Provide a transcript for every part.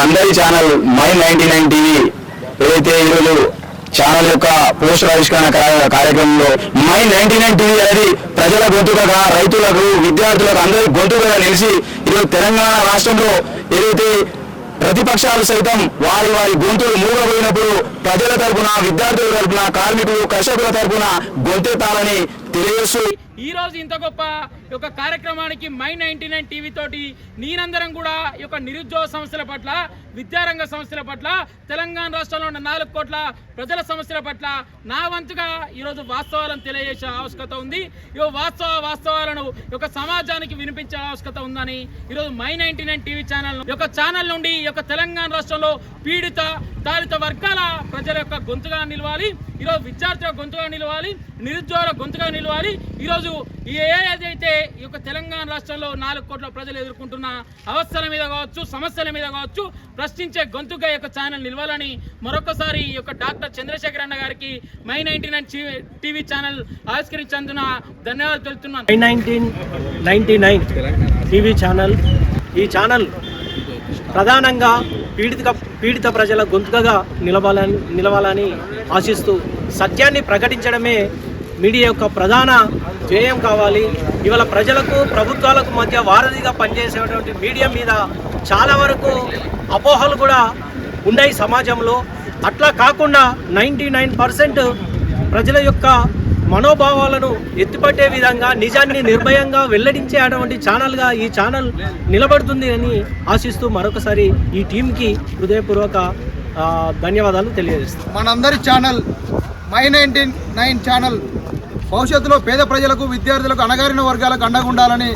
అందరి channel my ninety nine TV ఏదైతే ఈరోజు ఛానల్ యొక్క పోస్టర్ ఆవిష్కరణ కార్యక్రమంలో మై నైన్టీ నైన్ టీవీ అనేది ప్రజల గొంతుకగా రైతులకు విద్యార్థులకు అందరి గొంతుకగా నిలిచి ఈరోజు తెలంగాణ రాష్ట్రంలో ఏదైతే ప్రతిపక్షాలు సైతం వారి వారి గొంతులు మూగబోయినప్పుడు ప్రజల తరపున విద్యార్థుల తరపున కార్మికులు కర్షకుల తరపున గొంతెత్తాలని తెలియజేస్తూ ఈ రోజు ఇంత గొప్ప ఈ యొక్క కార్యక్రమానికి మై నైన్టీ నైన్ టీవీ తోటి నేనందరం కూడా ఈ యొక్క నిరుద్యోగ సమస్యల పట్ల విద్యారంగ సమస్యల పట్ల తెలంగాణ రాష్ట్రంలో ఉన్న నాలుగు కోట్ల ప్రజల సమస్యల పట్ల నా వంతుగా ఈరోజు వాస్తవాలను తెలియజేసే ఆవశ్యకత ఉంది. ఈ వాస్తవ వాస్తవాలను యొక్క సమాజానికి వినిపించే ఆవశ్యకత ఉందని ఈరోజు my ninety nine TV channel యొక్క ఛానల్ నుండి ఈ యొక్క తెలంగాణ రాష్ట్రంలో పీడిత దారిత వర్గాల ప్రజల యొక్క గొంతుగా నిలవాలి. ఈరోజు విద్యార్థుల గొంతుగా నిలవాలి నిరుద్యోగుల గొంతుగా నిలవాలి. ఈరోజు ఏదైతే ఈ యొక్క తెలంగాణ రాష్ట్రంలో నాలుగు కోట్ల ప్రజలు ఎదుర్కొంటున్న అవస్థల మీద కావచ్చు సమస్యల మీద కావచ్చు ప్రశ్నించే గొంతుగా యొక్క ఛానల్ నిలవాలని మరొకసారి ఈ యొక్క డాక్టర్ చంద్రశేఖర్ అన్న గారికి my ninety nine TV channel ఆవిష్కరించినందున ధన్యవాదాలు తెలుపుతున్నాను. My nineteen ninety nine TV channel. ఈ ఛానల్ ప్రధానంగా పీడిత పీడిత ప్రజల గొంతుకగా నిలవాలని నిలవాలని ఆశిస్తూ సత్యాన్ని ప్రకటించడమే మీడియా యొక్క ప్రధాన ధ్యేయం కావాలి. ఇవాళ ప్రజలకు ప్రభుత్వాలకు మధ్య వారధిగా పనిచేసేటువంటి మీడియా మీద చాలా వరకు అపోహలు కూడా ఉన్నాయి సమాజంలో. అట్లా కాకుండా నైంటీ నైన్ పర్సెంట్ ప్రజల యొక్క మనోభావాలను ఎత్తిపట్టే విధంగా నిజాన్ని నిర్భయంగా వెల్లడించే అటువంటి ఛానల్గా ఈ ఛానల్ నిలబడుతుంది అని ఆశిస్తూ మరొకసారి ఈ టీంకి హృదయపూర్వక ధన్యవాదాలు తెలియజేస్తాను మనందరి channel my nineteen nine channel భవిష్యత్తులో పేద ప్రజలకు విద్యార్థులకు అణగారిన వర్గాలకు అండగా ఉండాలని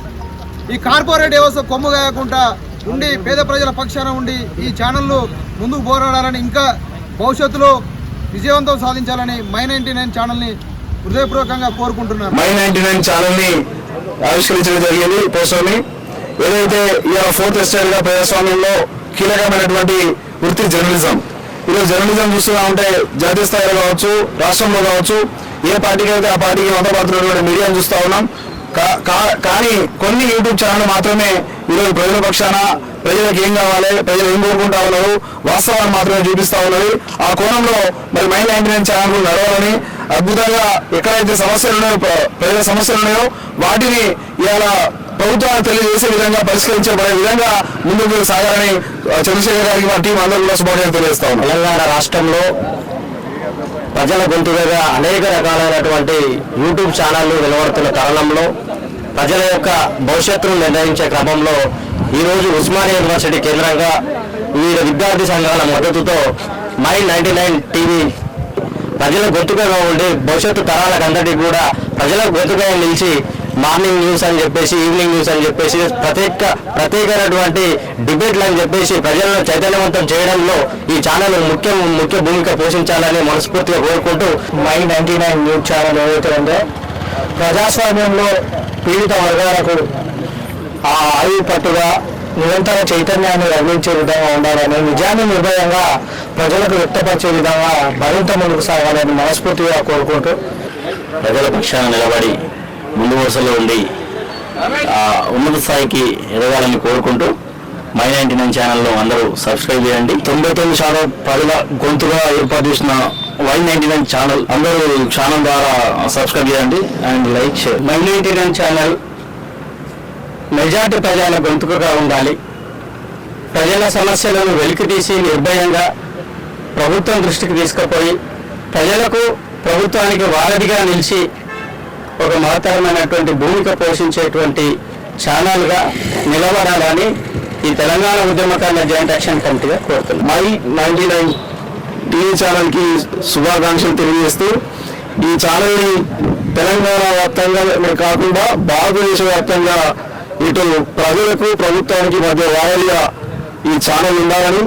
ఈ కార్పొరేట్ వ్యవస్థ కొమ్ము కాయకుండా ఉండి పేద ప్రజల పక్షాన ఉండి ఈ ఛానళ్ళు ముందుకు పోరాడాలని ఇంకా భవిష్యత్తులో విజయవంతం సాధించాలని మై నైన్టీ నైన్ ఛానల్ని హృదయపూర్వకంగా కోరుకుంటున్నాను. మై నైన్టీ నైన్ ఛానల్ని ఆవిష్కరించడం జరిగింది పోస్టర్ ఏదైతే ఈ ఫోర్త్ ఎస్టైల్గా ప్రజాస్వామ్యంలో కీలకమైనటువంటి వృత్తి జర్నలిజం. ఈరోజు జర్నలిజం చూస్తున్నా ఉంటే జాతీయ స్థాయిలో కావచ్చు రాష్ట్రంలో కావచ్చు ఏ పార్టీకి అయితే ఆ పార్టీకి మతపడుతున్నటువంటి మీడియాను చూస్తూ ఉన్నాం. కా- కా- కానీ కొన్ని యూట్యూబ్ ఛానల్ మాత్రమే ఈరోజు ప్రజల పక్షాన ప్రజలకు ఏం కావాలి ప్రజలు ఏం కోరుకుంటా ఉన్నారు వాస్తవాలు మాత్రమే చూపిస్తా ఉన్నది ఆ కోణంలో మరి మైండ్ నైన్టీ నైన్ ఛానల్ నడవాలని అద్భుతంగా ఎక్కడైతే సమస్యలు ఉన్నాయో ప్రజల సమస్యలు ఉన్నాయో వాటిని ఇవాళ ప్రభుత్వాలు తెలియజేసే విధంగా పరిష్కరించబడే విధంగా ముందుకు సాగాలని చంద్రశేఖర్ గారికి మా టీం అందరూ కూడా శుభాకాంక్షలు తెలియజేస్తా ఉన్నాం. తెలంగాణ రాష్ట్రంలో ప్రజల గొంతుగా అనేక రకాలైనటువంటి యూట్యూబ్ ఛానళ్ళు వెలువడుతున్న తరుణంలో ప్రజల యొక్క భవిష్యత్తును నిర్ణయించే క్రమంలో ఈరోజు ఉస్మానియా యూనివర్సిటీ కేంద్రంగా వివిధ విద్యార్థి సంఘాల మద్దతుతో మై నైన్టీ నైన్ టీవీ ప్రజల గొంతుగా ఉండి భవిష్యత్తు తరాలకు అందరికీ కూడా ప్రజల గొంతుగా నిలిచి మార్నింగ్ న్యూస్ అని చెప్పేసి ఈవినింగ్ న్యూస్ అని చెప్పేసి ప్రత్యేక ప్రత్యేకమైనటువంటి డిబేట్లు అని చెప్పేసి ప్రజలను చైతన్యవంతం చేయడంలో ఈ ఛానల్ ముఖ్య ముఖ్య భూమిక పోషించాలని మనస్ఫూర్తిగా కోరుకుంటూ my ninety nine news channel ఏదైతే ఉందో ప్రజాస్వామ్యంలో పీడిత వర్గాలకు ఆ ఆయువు పట్టుగా నిరంతర చైతన్యాన్ని రగిలించే విధంగా ఉండాలని నిజాన్ని నిర్భయంగా ప్రజలకు వ్యక్తపరిచే విధంగా మరింత ముందుకు సాగాలని మనస్ఫూర్తిగా కోరుకుంటూ ప్రజల పక్షాన నిలబడి ముందు వరుసలో ఉండి ఆ ఉన్నత స్థాయికి ఎదగాలని కోరుకుంటూ మై నైన్టీ నైన్ ఛానల్లో అందరూ సబ్స్క్రైబ్ చేయండి. తొంభై తొమ్మిది శాతం ప్రజల గొంతుగా ఏర్పాటు చేసిన వై నైన్టీ నైన్ ఛానల్ అందరూ ఛానల్ ద్వారా సబ్స్క్రైబ్ చేయండి and like share. My ninety nine channel majority ప్రజల గొంతుకగా ఉండాలి. ప్రజల సమస్యలను వెలికితీసి నిర్భయంగా ప్రభుత్వం దృష్టికి తీసుకుపోయి ప్రజలకు ప్రభుత్వానికి వారధిగా నిలిచి ఒక మహత్తరమైనటువంటి భూమిక పోషించేటువంటి ఛానల్గా నిలబడాలని ఈ తెలంగాణ ఉద్యమకాండ జాయింట్ యాక్షన్ కమిటీగా కోరుతున్నాం. మై నైన్టీ నైన్ టీవీ ఛానల్కి శుభాకాంక్షలు తెలియజేస్తూ ఈ ఛానల్ని తెలంగాణ వ్యాప్తంగా కాకుండా భారతదేశ వ్యాప్తంగా ఇటు ప్రజలకు ప్రభుత్వానికి మధ్య వారధిగా ఈ ఛానల్ ఉండాలని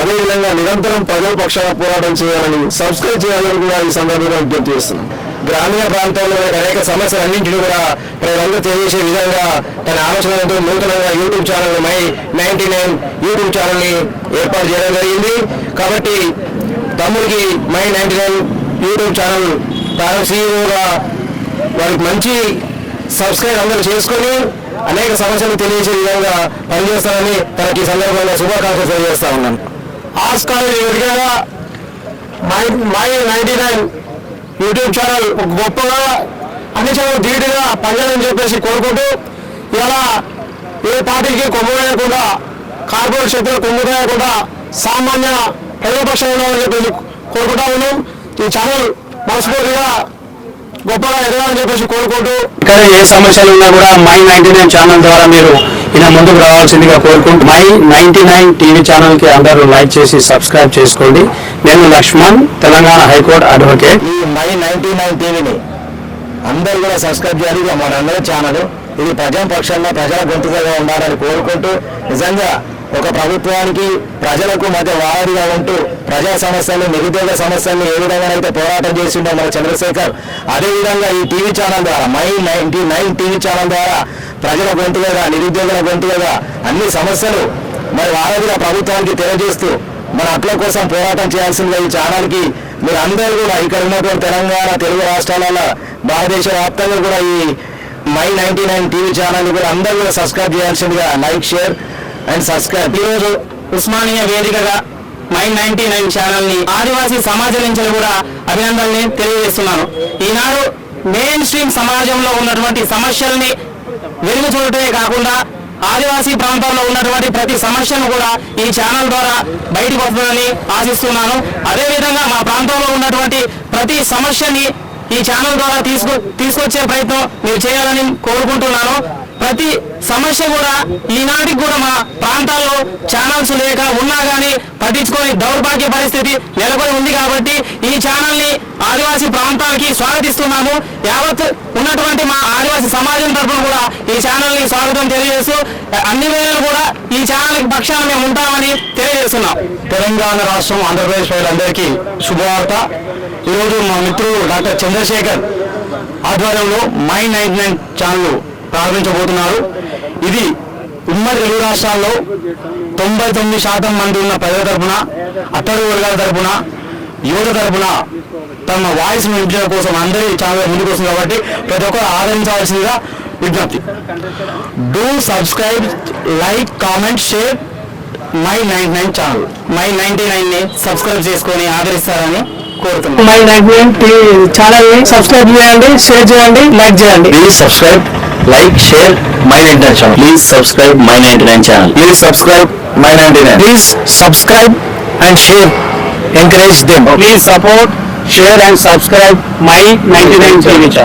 అదేవిధంగా నిరంతరం ప్రజల పక్షాన పోరాటం చేయాలని సబ్స్క్రైబ్ చేయాలని కూడా ఈ సందర్భంగా విజ్ఞప్తి చేస్తున్నాం. గ్రామీణ ప్రాంతంలో అనేక సమస్యలన్నింటినీ కూడా ప్రజలందరూ తెలియజేసే విధంగా తన ఆలోచనలతో నూతనంగా YouTube channel my ninety nine YouTube ఛానల్ని ఏర్పాటు చేయడం జరిగింది. కాబట్టి తమ్ముడికి my ninety nine YouTube channel తాను సీఈఓగా వారికి మంచి సబ్స్క్రైబ్ అందరూ చేసుకొని అనేక సమస్యలు తెలియజేసే విధంగా పనిచేస్తానని తనకి సందర్భంగా శుభాకాంక్షలు తెలియజేస్తా ఉన్నాను. ఆస్కార్ ఎదిగేలా my my ninety nine YouTube channel ఒక గొప్పగా అన్ని ఛానల్ ధీటుగా పనిచేయాలని చెప్పేసి కోరుకుంటూ ఇలా ఏ పార్టీకి కొమ్మువేయకుండా కార్పొరేట్ శక్తులు కొమ్మువేయకుండా సామాన్య ప్రజాపక్షం ఉన్నామని చెప్పేసి కోరుకుంటా ఉన్నాం. ఈ ఛానల్ మనస్ఫూర్తిగా గొప్పగా ఎదగాలని చెప్పేసి కోరుకుంటూ ఇక్కడ ఏ సమస్యలు ఉన్నా కూడా మై నైన్టీ నైన్ ఛానల్ ద్వారా మీరు ఇలా ముందుకు రావాల్సిందిగా కోరుకుంటూ మై నైన్టీ నైన్ టీవీ ఛానల్కి అందరూ లైక్ చేసి సబ్స్క్రైబ్ చేసుకోండి. నేను Lakshman Telangana high court advocate. ఈ మై నైన్టీ నైన్ టీవీని అందరూ కూడా సబ్స్క్రైబ్ చేయాలి. మన మనందరి ఛానల్. ఇది ప్రజా పక్షంగా ప్రజల గొంతుగా ఉండాలని కోరుకుంటూ నిజంగా ఒక ప్రభుత్వానికి ప్రజలకు మధ్య వారిగా ఉంటూ ప్రజా సమస్యలు నిరుద్యోగ సమస్యలను ఏ విధంగా అయితే పోరాటం చేసిండో మన చంద్రశేఖర్ అదేవిధంగా ఈ టీవీ ఛానల్ ద్వారా my ninety nine TV channel ద్వారా ప్రజల గొంతుగా నిరుద్యోగుల గొంతుగా అన్ని సమస్యలు మరి వారధిగా ప్రభుత్వానికి తెలియజేస్తూ మన అట్ల కోసం పోరాటం చేయాల్సిందిగా ఈ ఛానల్కి మీరు అందరూ కూడా ఇక్కడ ఉన్నటువంటి తెలంగాణ తెలుగు రాష్ట్రాలలో భారతదేశ వ్యాప్తంగా కూడా ఈ my ninety nine TV channel కూడా అందరూ కూడా సబ్స్క్రైబ్ చేయాల్సిందిగా లైక్ షేర్ అండ్ సబ్స్క్రైబ్. ఈరోజు ఉస్మానియా వేదికగా మై నైన్టీ నైన్ ఛానల్ని ఆదివాసీ సమాజం నుంచి కూడా అభినందనని తెలియజేస్తున్నాను. ఈనాడు మెయిన్ స్ట్రీమ్ సమాజంలో ఉన్నటువంటి సమస్యల్ని వెలుగు చూడటమే కాకుండా ఆదివాసీ ప్రాంతాల్లో ఉన్నటువంటి ప్రతి సమస్యను కూడా ఈ ఛానల్ ద్వారా బయటకు వస్తుందని ఆశిస్తున్నాను. అదేవిధంగా మా ప్రాంతంలో ఉన్నటువంటి ప్రతి సమస్యని ఈ ఛానల్ ద్వారా తీసుకు తీసుకొచ్చే ప్రయత్నం మీరు చేయాలని కోరుకుంటున్నాను. ప్రతి సమస్య కూడా ఈనాటికి కూడా మా ప్రాంతాల్లో ఛానల్స్ లేక ఉన్నా కానీ పట్టించుకొని దౌర్భాగ్య పరిస్థితి నెలకొని ఉంది కాబట్టి ఈ ఛానల్ని ఆదివాసీ ప్రాంతాలకి స్వాగతిస్తున్నాము. యావత్ ఉన్నటువంటి మా ఆదివాసీ సమాజం తరఫున కూడా ఈ ఛానల్ని స్వాగతం తెలియజేస్తూ అన్ని వేళలు కూడా ఈ ఛానల్ పక్షాన మేము ఉంటామని తెలియజేస్తున్నాం. తెలంగాణ రాష్ట్రం ఆంధ్రప్రదేశ్ ప్రజలందరికీ శుభవార్త. ఈరోజు మా మిత్రుడు డాక్టర్ చంద్రశేఖర్ ఆధ్వర్యంలో మై నైన్ నైన్ ఛానల్ ప్రారంభించబోతున్నారు. ఇది ఉమ్మడి తెలుగు రాష్ట్రాల్లో తొంభై తొమ్మిది శాతం మంది ఉన్న ప్రజల తరఫున అత్తడి వర్గాల తరపున యువత తరపున తమ వాయిస్ వినిపించడం కోసం అందరి ఛానల్ ముందుకు వస్తుంది కాబట్టి ప్రతి ఒక్కరు ఆదరించవలసిందిగా విజ్ఞప్తి. Do subscribe like comment share my nine nine channel my ninety నైన్ని subscribe చేసుకొని ఆదరిస్తారని కోరుతున్నాను మై నైన్ ఛానల్ సబ్స్క్రైబ్ చేయండి షేర్ చేయండి లైక్ చేయండి. Please subscribe like share my ninety nine channel please subscribe my ninety nine channel please subscribe my ninety nine please subscribe and share them please support share and subscribe my ninety nine TV channel